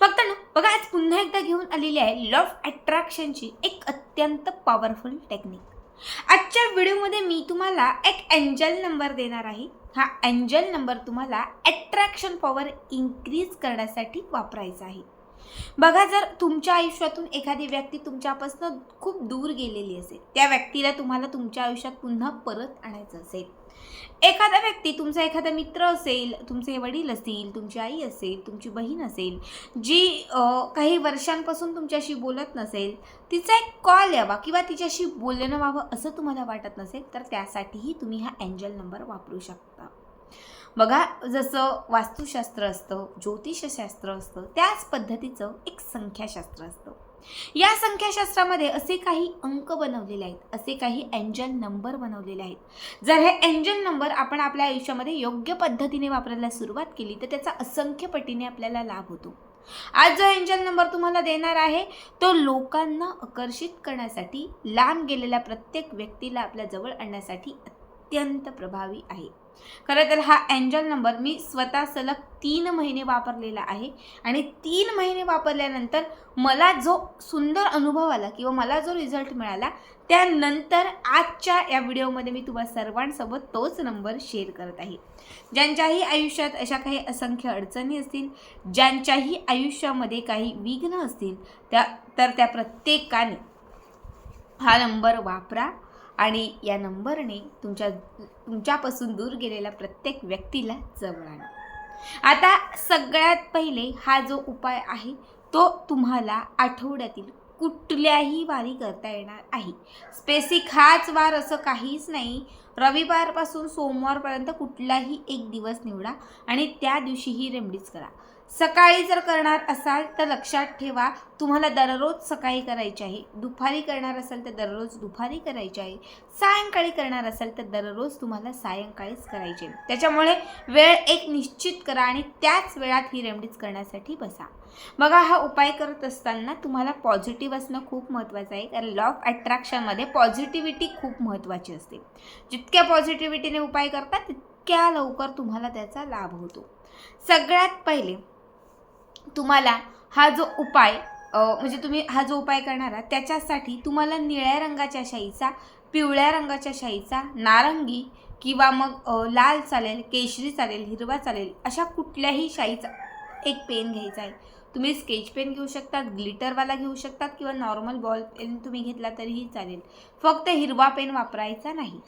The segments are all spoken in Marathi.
बघताना बघा आज पुन्हा एकदा घेऊन आलेली आहे लव्ह अट्रॅक्शनची एक अत्यंत पॉवरफुल टेक्निक आजच्या व्हिडिओमध्ये मी तुम्हाला एक एंजल नंबर देणार आहे. हा एंजल नंबर तुम्हाला अट्रॅक्शन पॉवर इन्क्रीज करण्यासाठी वापरायचा आहे. बघा जर तुमच्या आयुष्यातून एखादी व्यक्ती तुमच्यापासून खूप दूर गेलेली असेल त्या व्यक्तीला तुम्हाला तुमच्या आयुष्यात पुन्हा परत आणायचं असेल. एखादा व्यक्ती तुमचा एखादा मित्र असेल तुमचे वडील असतील तुमची आई असेल तुमची बहीण असेल जी काही वर्षांपासून तुमच्याशी बोलत नसेल तिचा एक कॉल यावा किंवा तिच्याशी बोलणं व्हावं असं तुम्हाला वाटत नसेल तर त्यासाठीही तुम्ही हा अँजल नंबर वापरू शकता. बघा जसं वास्तुशास्त्र असतं ज्योतिषशास्त्र असतं त्याच पद्धतीचं एक संख्याशास्त्र असतं. या संख्याशास्त्रामध्ये असे काही अंक बनवलेले आहेत असे काही एंजल नंबर बनवलेले आहेत. जर हे एंजल नंबर आपण आपल्या आयुष्यामध्ये योग्य पद्धतीने वापरायला सुरुवात केली तर त्याचा असंख्य पटीने आपल्याला लाभ होतो. आज जो एंजल नंबर तुम्हाला देणार आहे तो लोकांना आकर्षित करण्यासाठी लांब गेलेल्या प्रत्येक व्यक्तीला आपल्या जवळ आणण्यासाठी अत्यंत प्रभावी आहे. खरं तर हा अँजल नंबर मी स्वतः सलग तीन महिने वापरलेला आहे. आणि तीन महिने वापरल्यानंतर मला जो सुंदर अनुभव आला किंवा मला जो रिझल्ट मिळाला त्यानंतर आजच्या या व्हिडिओमध्ये मी तुम्हा सर्वांसोबत तोच नंबर शेअर करत आहे. ज्यांच्याही आयुष्यात अशा काही असंख्य अडचणी असतील ज्यांच्याही आयुष्यामध्ये काही विघ्न असतील त्या तर त्या प्रत्येकाने हा नंबर वापरा. आणि या नंबरने तुमच्या तुमच्यापासून दूर गेलेल्या प्रत्येक व्यक्तीला जवळ आणा. आता सगळ्यात पहिले हा जो उपाय आहे तो तुम्हाला आठवड्यातील कुठल्याही वारी करता येणार आहे. स्पेसिक हाच वार असं काहीच नाही. रविवारपासून सोमवारपर्यंत कुठलाही एक दिवस निवडा आणि त्या दिवशी ही रेमडीज करा. सकाळी जर करणार असाल तर लक्षात ठेवा तुम्हाला दररोज सकाळी करायची आहे. दुपारी करणार असाल तर दररोज दुपारी करायची आहे. सायंकाळी करणार असाल तर दररोज तुम्हाला सायंकाळीच करायचे आहे. त्याच्यामुळे वेळ एक निश्चित करा आणि त्याच वेळात ही रेमडीज करण्यासाठी बसा. बघा हा उपाय करत असताना तुम्हाला पॉझिटिव्ह असणं खूप महत्त्वाचं आहे. कारण लॉ ऑफ अट्रॅक्शनमध्ये पॉझिटिव्हिटी खूप महत्त्वाची असते. जितक्या पॉझिटिव्हिटीने उपाय करता तितक्या लवकर तुम्हाला त्याचा लाभ होतो. सगळ्यात पहिले तुम्हाला हा जो उपाय म्हणजे तुम्ही हा जो उपाय करणार आहात त्याच्यासाठी तुम्हाला निळ्या रंगाच्या शाईचा पिवळ्या रंगाच्या शाईचा नारंगी किंवा मग लाल चालेल केशरी चालेल हिरवा चालेल अशा कुठल्याही शाईचा एक पेन घ्यायचा आहे. तुम्ही स्केच पेन घेऊ शकतात ग्लिटरवाला घेऊ शकतात किंवा नॉर्मल बॉल पेन तुम्ही घेतला तरीही चालेल. फक्त हिरवा पेन वापरायचा नाही.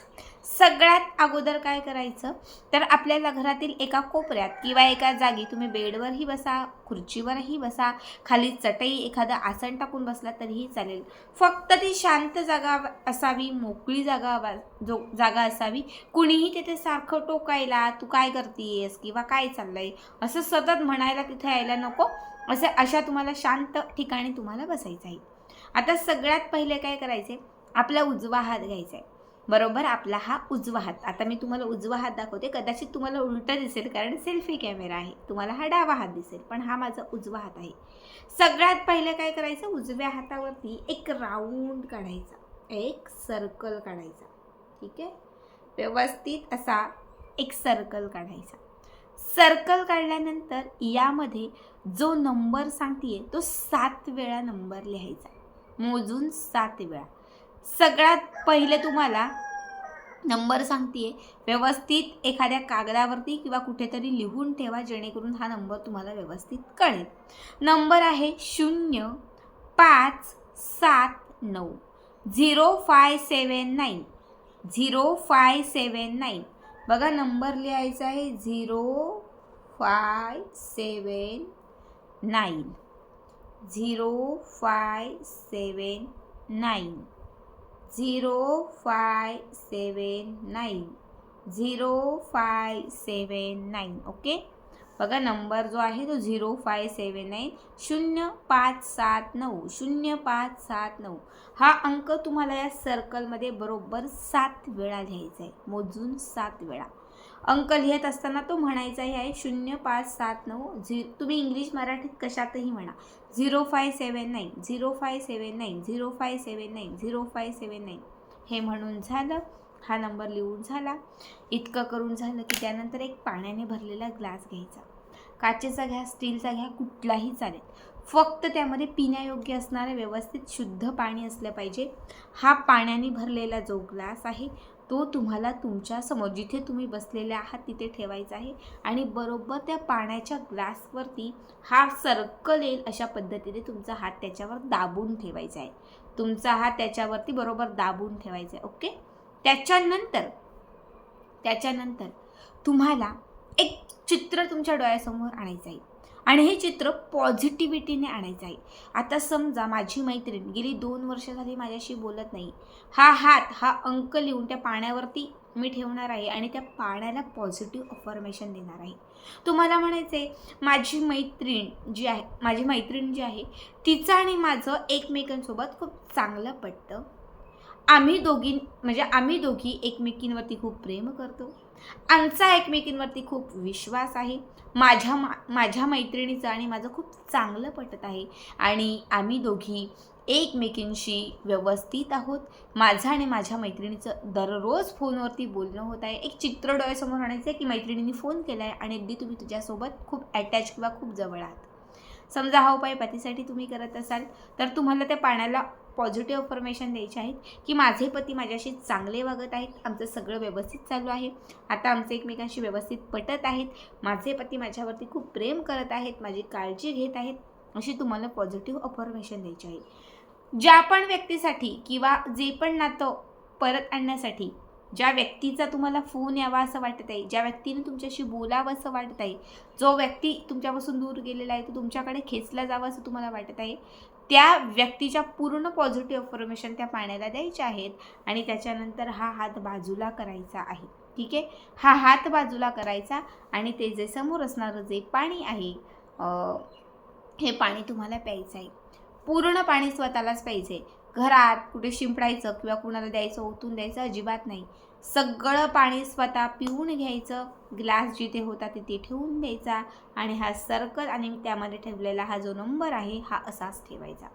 सगळ्यात अगोदर काय करायचं? तर आपल्याला घरातील एका कोपऱ्यात किंवा एका जागी तुम्ही बेडवरही बसा खुर्चीवरही बसा खाली चटई एखादं आसन टाकून बसला तरीही चालेल. फक्त ती शांत जागा असावी मोकळी जागा जो जागा असावी. कुणीही तिथे सारखं टोकायला तू काय करतीयस? किंवा काय चाललंय? असं सतत म्हणायला तिथे यायला नको. असं अशा तुम्हाला शांत ठिकाणी तुम्हाला बसायचं आहे. आता सगळ्यात पहिले काय करायचे आपला उजवा हात घ्यायचा आहे बरोबर? आपला हा उजवा हात. आता मी तुम्हाला उजवा हात दाखवते. कदाचित तुम्हाला उलटं दिसेल कारण सेल्फी कॅमेरा आहे. तुम्हाला हा डावा हात दिसेल पण हा माझा उजवा हात आहे. सगळ्यात पहिले काय करायचं? उजव्या हातावरती एक राऊंड काढायचा. एक सर्कल काढायचा. ठीक आहे? व्यवस्थित असा एक सर्कल काढायचा. सर्कल काढल्यानंतर यामध्ये जो नंबर सांगते तो सात वेळा नंबर लिहायचा मोजून सात वेळा. सगळ्यात पहिले तुम्हाला नंबर सांगते व्यवस्थित एखाद्या कागदावरती किंवा कुठेतरी लिहून ठेवा जेणेकरून हा नंबर तुम्हाला व्यवस्थित कळेल. नंबर आहे शून्य पाच सात नऊ. Zero five seven nine. Zero five seven nine. बघा नंबर लिहायचा आहे zero five seven nine. Zero five seven nine. Zero five seven nine. Zero five seven nine okay? बघा नंबर जो आहे तो झिरो फाय सेवन नाईन शून्य पाच सात नऊ शून्य पाच सात नऊ. हा अंक तुम्हाला या सर्कलमध्ये बरोबर सात वेळा लिहायचा आहे. मोजून सात वेळा. अंक लिहित असताना तो म्हणायचाही आहे शून्य पाच सात नऊ झि तुम्ही इंग्लिश मराठीत कशातही म्हणा. Zero five seven nine zero five seven nine zero five seven nine zero five seven nine हे म्हणून झालं. हा नंबर लिहून झाला. इतकं करून झालं की त्यानंतर एक पाण्याने भरलेला ग्लास घ्यायचा. काचेचा घ्या स्टीलचा घ्या कुठलाही चालेल. फक्त त्यामध्ये पिण्यायोग्य असणारे व्यवस्थित शुद्ध पाणी असलं पाहिजे. हा पाण्याने भरलेला जो ग्लास आहे तो तुम्हाला तुमच्यासमोर जिथे तुम्ही बसलेले आहात तिथे ठेवायचा आहे. आणि बरोबर त्या पाण्याच्या ग्लासवरती हा सर्कल येईल अशा पद्धतीने तुमचा हात त्याच्यावर दाबून ठेवायचा आहे. तुमचा हात त्याच्यावरती बरोबर दाबून ठेवायचा आहे ओके? त्याच्यानंतर त्याच्यानंतर तुम्हाला एक चित्र तुमच्या डोळ्यासमोर आणायचं आहे. आणि हे चित्र पॉझिटिव्हिटीने आणायचं आहे. आता समजा माझी मैत्रीण गेली दोन वर्ष झाली माझ्याशी बोलत नाही. हा हात हा अंक लिहून त्या पाण्यावरती मी ठेवणार आहे आणि त्या पाण्याला पॉझिटिव्ह अफॉर्मेशन देणार आहे. तुम्हाला म्हणायचं आहे माझी मैत्रीण जी आहे माझी मैत्रीण जी आहे तिचं आणि माझं एकमेकांसोबत खूप चांगलं पटतं. आम्ही दोघी म्हणजे आम्ही दोघी एकमेकींवरती खूप प्रेम करतो. आमचा एकमेकींवरती खूप विश्वास आहे. माझ्या मा माझ्या मैत्रिणीचं आणि माझं खूप चांगलं पटत आहे. आणि आम्ही दोघी एकमेकींशी व्यवस्थित आहोत. माझं आणि माझ्या मैत्रिणीचं दररोज फोनवरती बोलणं होत आहे. एक चित्र डोळ्यासमोर आणायचं आहे की मैत्रिणींनी फोन केला आहे आणि अगदी तुम्ही तुझ्यासोबत खूप अटॅच किंवा खूप जवळ आहात. समजा हा उपाय पतीसाठी तुम्ही करत असाल तर तुम्हाला त्या पाण्याला पॉझिटिव्ह अफर्मेशन द्यायचे आहेत की माझे पती माझ्याशी चांगले वागत आहेत आमचं सगळं व्यवस्थित चालू आहे. आता आमचे एकमेकांशी व्यवस्थित पटत आहेत माझे पती माझ्यावरती खूप प्रेम करत आहेत माझी काळजी घेत आहेत अशी तुम्हाला पॉझिटिव्ह अफर्मेशन द्यायची आहे. ज्या पण व्यक्तीसाठी किंवा जे पण नातं परत आणण्यासाठी ज्या व्यक्तीचा तुम्हाला फोन यावा असं वाटत आहे ज्या व्यक्तीने तुमच्याशी बोलावं असं वाटत आहे जो व्यक्ती तुमच्यापासून दूर गेलेला आहे तो तुमच्याकडे खेचला जावं असं तुम्हाला वाटत आहे त्या व्यक्तीच्या पूर्ण पॉझिटिव्ह अफर्मेशन त्या पाण्याला द्यायच्या आहेत आणि त्याच्यानंतर हा हात बाजूला करायचा आहे. ठीक आहे? हा हात बाजूला करायचा आणि ते जे समोर असणारं जे पाणी आहे हे पाणी तुम्हाला प्यायचं आहे. पूर्ण पाणी स्वतःलाच प्यायचे घरात कुठे शिंपडायचं किंवा कुणाला द्यायचं ओतून द्यायचं अजिबात नाही. सगळं पाणी स्वतः पिऊन घ्यायचं. ग्लास जिथे होता तिथे ठेवून द्यायचा. आणि हा सर्कल आणि त्यामध्ये ठेवलेला हा जो नंबर आहे हा असाच ठेवायचा.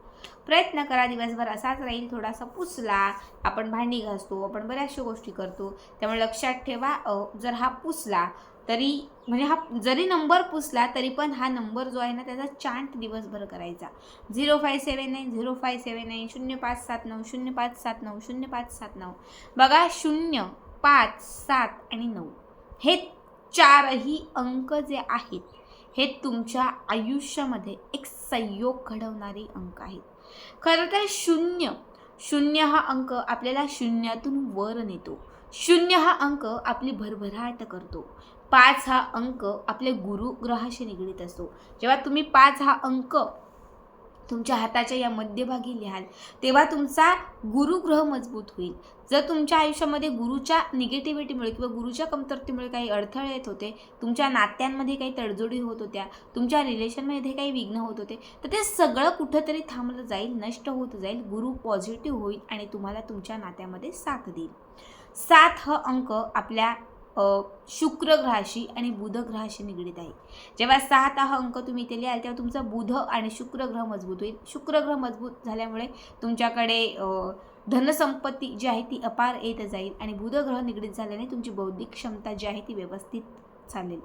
प्रयत्न करा दिवसभर असाच राहील थोडासा पुसला आपण भांडी घासतो आपण बऱ्याचशा गोष्टी करतो. त्यामुळे लक्षात ठेवा अ, जर हा पुसला तरी म्हणजे हा जरी नंबर पुसला तरी पण हा नंबर जो आहे ना त्याचा चांट दिवसभर करायचा. Zero five seven nine zero five seven nine शून्य पाच सात नऊ शून्य पाच सात नऊ शून्य पाच सात नऊ. बघा शून्य पाच सात आणि नऊ. हे चारही अंक जे आहेत हे तुमच्या आयुष्यामध्ये एक संयोग घडवणारे अंक आहेत. खरं तर शून्य शून्य हा अंक आपल्याला शून्यातून वर नेतो. शून्य हा अंक आपली भरभराट करतो. पाच हा अंक आपल्या गुरुग्रहाशी निगडीत असतो. जेव्हा तुम्ही पाच हा अंक तुमच्या हाताच्या या मध्यभागी लिहाल. तेव्हा तुमचा गुरुग्रह मजबूत होईल. जर तुमच्या आयुष्यामध्ये गुरुच्या निगेटिव्हिटीमुळे किंवा गुरुच्या कमतरतेमुळे काही अडथळे येत होते तुमच्या नात्यांमध्ये काही तडजोडी होत होत्या तुमच्या रिलेशनमध्ये काही विघ्न होत होते तर ते सगळं कुठंतरी थांबलं जाईल नष्ट होत जाईल गुरु पॉझिटिव्ह होईल आणि तुम्हाला तुमच्या नात्यामध्ये साथ देईल. सात हा अंक आपल्या शुक्र ग्रहाशी आणि बुध ग्रहाशी निगडीत आहे. जेव्हा सात हा अंक तुम्ही इथे लिहाल तेव्हा तुमचा बुध आणि शुक्र ग्रह मजबूत होईल. शुक्र ग्रह मजबूत झाल्यामुळे तुमच्याकडे धनसंपत्ती जी आहे ती अपार येत जाईल आणि बुध ग्रह निगडीत झाल्याने तुमची बौद्धिक क्षमता जी आहे ती व्यवस्थित चालेल.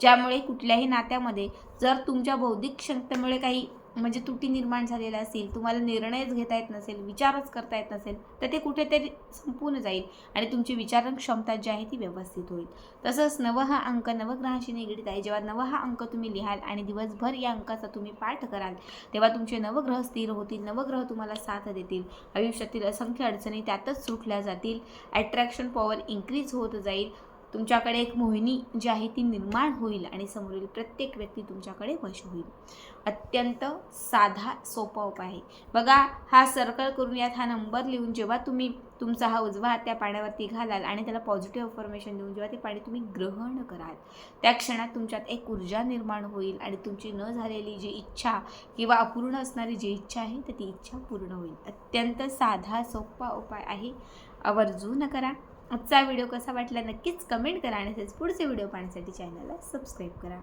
ज्यामुळे कुठल्याही नात्यामध्ये जर तुमच्या बौद्धिक क्षमतेमुळे काही म्हणजे तुटी निर्माण झालेल्या असतील तुम्हाला निर्णयच घेता येत नसेल विचारच करता येत नसेल तर ते कुठेतरी संपून जाईल आणि तुमची विचारण क्षमता जी आहे ती व्यवस्थित होईल. तसंच नव हा अंक नवग्रहाशी निगडीत आहे. जेव्हा नव हा अंक तुम्ही लिहाल आणि दिवसभर या अंकाचा तुम्ही पाठ कराल तेव्हा तुमचे नवग्रह स्थिर होतील नवग्रह तुम्हाला साथ देतील. आयुष्यातील असंख्य अडचणी त्यातच सुटल्या जातील. अट्रॅक्शन पॉवर इन्क्रीज होत जाईल. तुमच्याकडे एक मोहिनी जी आहे ती निर्माण होईल आणि समोरील प्रत्येक व्यक्ती तुमच्याकडे वश होईल. अत्यंत साधा सोपा उपाय आहे. बघा हा सर्कल करून यात हा नंबर लिहून जेव्हा तुम्ही तुमचा हा उजवा हात त्या पाण्यावरती घालाल आणि त्याला पॉझिटिव्ह अफर्मेशन देऊन जेव्हा ते पाणी तुम्ही ग्रहण कराल त्या क्षणात तुमच्यात एक ऊर्जा निर्माण होईल आणि तुमची न झालेली जी इच्छा किंवा अपूर्ण असणारी जी इच्छा आहे तर ती इच्छा पूर्ण होईल. अत्यंत साधा सोपा उपाय आहे. आवर्जून करा आजचा व्हिडिओ कसा वाटला नक्कीच कमेंट करा आणि तसेच पुढचे व्हिडिओ पाहण्यासाठी चॅनलला सबस्क्राईब करा.